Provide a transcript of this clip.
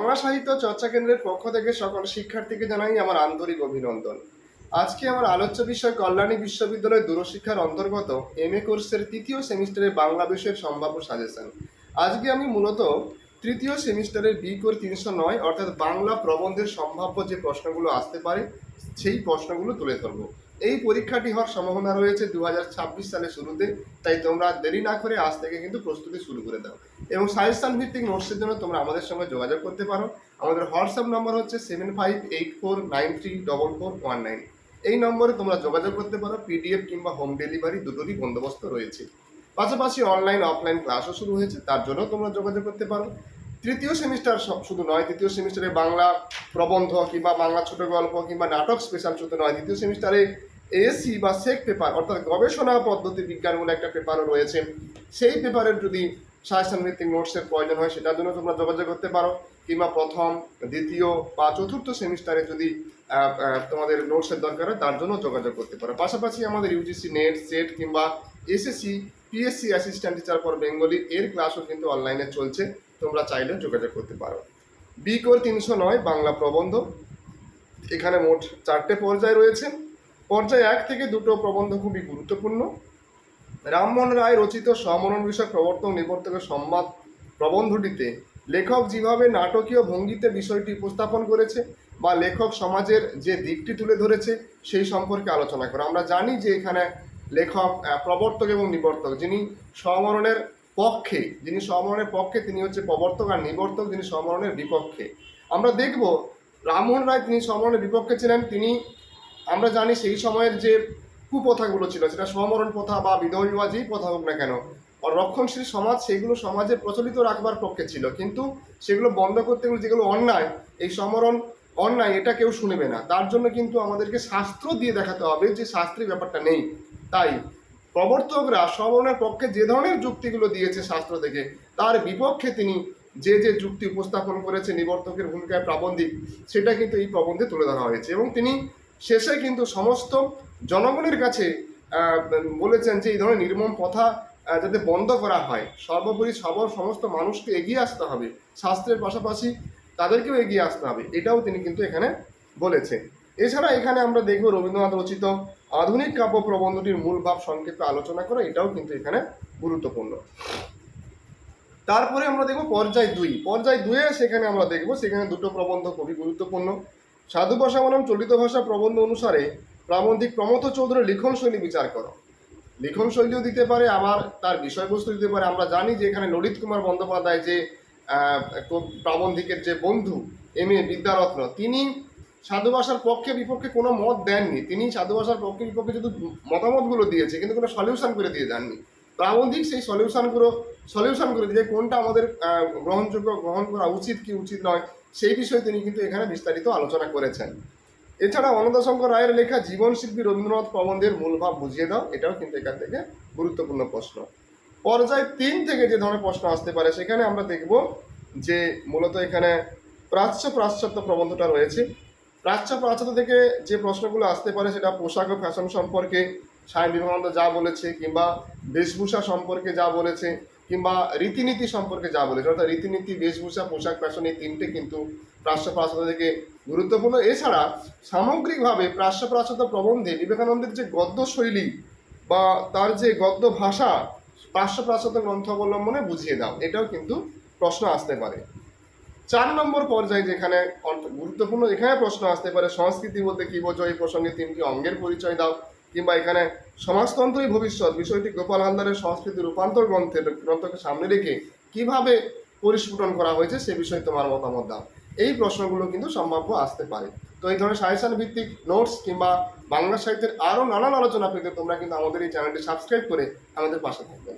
বাংলা সাহিত্য চর্চা কেন্দ্রের পক্ষ থেকে সকল শিক্ষার্থীকে জানাই আমার আন্তরিক অভিনন্দন। আজকে আমার আলোচ্য বিষয় কল্যাণী বিশ্ববিদ্যালয় দূরশিক্ষার অন্তর্গত এম এ কোর্সের তৃতীয় সেমিস্টারের বাংলা বিষয়ের সম্ভাব্য সাজেশন আজকে আমি মূলত তৃতীয় সেমিস্টারের বি কোর তিনশো নয় অর্থাৎ বাংলা প্রবন্ধের সম্ভাব্য যে প্রশ্নগুলো আসতে পারে, সেই প্রশ্নগুলো তুলে ধরবো। এই পরীক্ষাটি হওয়ার সম্ভাবনা রয়েছে দু সালের শুরুতে, তাই তোমরা দেরি না করে আজ থেকে কিন্তু প্রস্তুতি শুরু করে দাও। এবং সাজেশন ভিত্তিক নোটসের জন্য তোমরা আমাদের সঙ্গে যোগাযোগ করতে পারো। আমাদের হোয়াটসঅ্যাপ নম্বর হচ্ছে seven five eight four nine three double four one nine এই নম্বরে তোমরা যোগাযোগ করতে পারো পিডিএফ কিংবা হোম ডেলিভারি দুটোরই বন্দোবস্ত রয়েছে। পাশাপাশি অনলাইন অফলাইন ক্লাসও শুরু হয়েছে, তার জন্য তোমরা যোগাযোগ করতে পারো। তৃতীয় সেমিস্টার শুধু নয়, তৃতীয় সেমিস্টারে বাংলা প্রবন্ধ কিংবা বাংলা ছোট গল্প কিংবা নাটক স্পেশাল শুধু নয়, দ্বিতীয় সেমিস্টারে এসি বা সেক পেপার অর্থাৎ গবেষণা পদ্ধতি বিজ্ঞান বলে একটা পেপারও রয়েছে। সেই পেপারের যদি সাজেশন ভিত্তিক নোটসের প্রয়োজন হয়, সেটার জন্য তোমরা যোগাযোগ করতে পারো। কিংবা প্রথম, দ্বিতীয় বা চতুর্থ সেমিস্টারে যদি তোমাদের নোটসের দরকার হয়, তার জন্য যোগাযোগ করতে পারো। পাশাপাশি আমাদের ইউজিসি নেট সেট কিংবা SSC PSC assistant teacher for Bengali এর ক্লাসও কিন্তু অনলাইনে চলছে। তোমরা চাইলে যোগাযোগ করতে পারো। বি কোর তিনশো নয়, বাংলা প্রবন্ধ। এখানে মোট চারটে পর্যায় রয়েছে। পর্যায় এক থেকে দুটো প্রবন্ধ খুবই গুরুত্বপূর্ণ। রামমোহন রায় রচিত সমরণ বিষয়ক প্রবর্তন নিবর্তকের সংবাদ প্রবন্ধটিতে লেখক যেভাবে নাটকীয় ভঙ্গিতে বিষয়টি উপস্থাপন করেছে বা লেখক সমাজের যে দিকটি তুলে ধরেছে সেই সম্পর্কে আলোচনা করে। আমরা জানি যে এখানে লেখক প্রবর্তক এবং নিবর্তক যিনি সমরণের পক্ষে, যিনি সমরণের পক্ষে তিনি হচ্ছে প্রবর্তক আর নিবর্তক যিনি সমরণের বিপক্ষে। আমরা দেখব রামমোহন রায় তিনি সমরণের বিপক্ষে ছিলেন, তিনি আমরা জানি সেই সময়ের যে কুপ্রথাগুলো ছিল, সেটা সমরণ প্রথা বা বিধবা বিবাহ যেই প্রথা হোক না কেন রক্ষণশীল সমাজ সেগুলো সমাজে প্রচলিত রাখবার পক্ষে ছিল। কিন্তু সেগুলো বন্ধ করতে গেলে যেগুলো অন্যায়, এই সমরণ অন্যায়, এটা কেউ শুনবে না। তার জন্য কিন্তু আমাদেরকে শাস্ত্র দিয়ে দেখাতে হবে যে শাস্ত্রী ব্যাপারটা নেই। তাই প্রবর্তকরা সমরণের পক্ষে যে ধরনের যুক্তিগুলো দিয়েছে শাস্ত্র থেকে, তার বিপক্ষে তিনি যে যে যুক্তি উপস্থাপন করেছে নিবর্তকের ভূমিকায় প্রাবন্ধিক, সেটা কিন্তু এই প্রবন্ধে তুলে ধরা হয়েছে। এবং তিনি শেষে কিন্তু সমস্ত জনগণের কাছে বলেছেন যে এই ধরনের নির্মম প্রথা যাতে বন্ধ করা হয়। সর্বোপরি সবর সমস্ত মানুষকে এগিয়ে আসতে হবে। শাস্ত্রের পাশাপাশি তাদেরকেও এগিয়ে আসতে হবে। এটাও তিনি কিন্তু এখানে বলেছে এছাড়া এখানে আমরা দেখব রবীন্দ্রনাথ রচিত আধুনিক কাব্য প্রবন্ধটির মূল ভাব সংক্ষেপে আলোচনা করা, এটাও কিন্তু এখানে গুরুত্বপূর্ণ। তারপরে আমরা দেখব পর্যায় দুই। পর্যায় দুয়ে সেখানে আমরা দেখব, সেখানে দুটো প্রবন্ধ খুবই গুরুত্বপূর্ণ। সাধু ভাষা বনাম চলিত ভাষা প্রবন্ধ অনুসারে প্রাবন্ধিক প্রমথ চৌধুরীর লিখন শৈলী বিচার করো। লিখন শৈলীও দিতে পারে, আবার তার বিষয়বস্তু দিতে পারে। আমরা জানি যে এখানে ললিত কুমার বন্দ্যোপাধ্যায় যে প্রাবন্ধিকের যে বন্ধু, এম এ বিদ্যারত্ন, তিনি সাধু ভাষার পক্ষে বিপক্ষে কোনো মত দেননি। তিনি সাধু ভাষার পক্ষে বিপক্ষে শুধু মতামতগুলো দিয়েছে, কিন্তু কোনো সলিউশন করে দিয়ে যাননি। প্রাবন্ধিক সেই সলিউশনগুলো সলিউশন করে দিয়ে কোনটা আমাদের গ্রহণযোগ্য, গ্রহণ করা উচিত কি উচিত নয়, সেই বিষয়ে তিনি কিন্তু এখানে বিস্তারিত আলোচনা করেছেন। এছাড়া অনদাশঙ্কর রায়ের লেখা জীবনশিল্পী রবীন্দ্রনাথ প্রবন্ধের মূল ভাব বুঝিয়ে দাও, এটাও কিন্তু এখান থেকে গুরুত্বপূর্ণ প্রশ্ন। পর্যায় তিন থেকে যে ধরনের প্রশ্ন আসতে পারে, সেখানে আমরা দেখব যে মূলত এখানে প্রাচ্য প্রাশ্চাত্য প্রবন্ধটা রয়েছে। প্রাচ্য পাশ্চাত্য থেকে যে প্রশ্নগুলো আসতে পারে, সেটা পোশাক ও ফ্যাশন সম্পর্কে স্বামী বিবেকানন্দ যা বলেছে কিংবা বেশভূষা সম্পর্কে যা বলেছে কিংবা রীতিনীতি সম্পর্কে যা বলেছে, অর্থাৎ রীতিনীতি, বেশভূষা, পোশাক ফ্যাশন এই তিনটে কিন্তু প্রাচ্য পাশ্চাত্য থেকে গুরুত্বপূর্ণ। এছাড়া সামগ্রিকভাবে প্রাচ্য পাশ্চাত্য প্রবন্ধে বিবেকানন্দের যে গদ্য শৈলী বা তার যে গদ্য ভাষা প্রাচ্য গ্রন্থ অবলম্বনে বুঝিয়ে দাও, এটাও কিন্তু প্রশ্ন আসতে পারে। চার নম্বর পর্যায়ে যেখানে গুরুত্বপূর্ণ, এখানে প্রশ্ন আসতে পারে, সংস্কৃতি বলতে কী বোঝো, এই প্রসঙ্গে তিনটি অঙ্গের পরিচয় দাও। কিংবা এখানে সমাজতন্ত্রই ভবিষ্যৎ, বিষয়টি গোপাল হালদারের সংস্কৃতি রূপান্তর গ্রন্থের গ্রন্থকে সামনে রেখে কীভাবে পরিস্ফুটন করা হয়েছে সে বিষয়ে তোমার মতামত দাও। এই প্রশ্নগুলো কিন্তু সম্ভাব্য আসতে পারে। তো এই ধরনের সাজেশন ভিত্তিক নোটস কিংবা বাংলা সাহিত্যের আরও নানান আলোচনা পেতে তোমরা কিন্তু আমাদের এই চ্যানেলটি সাবস্ক্রাইব করে আমাদের পাশে থাকবে।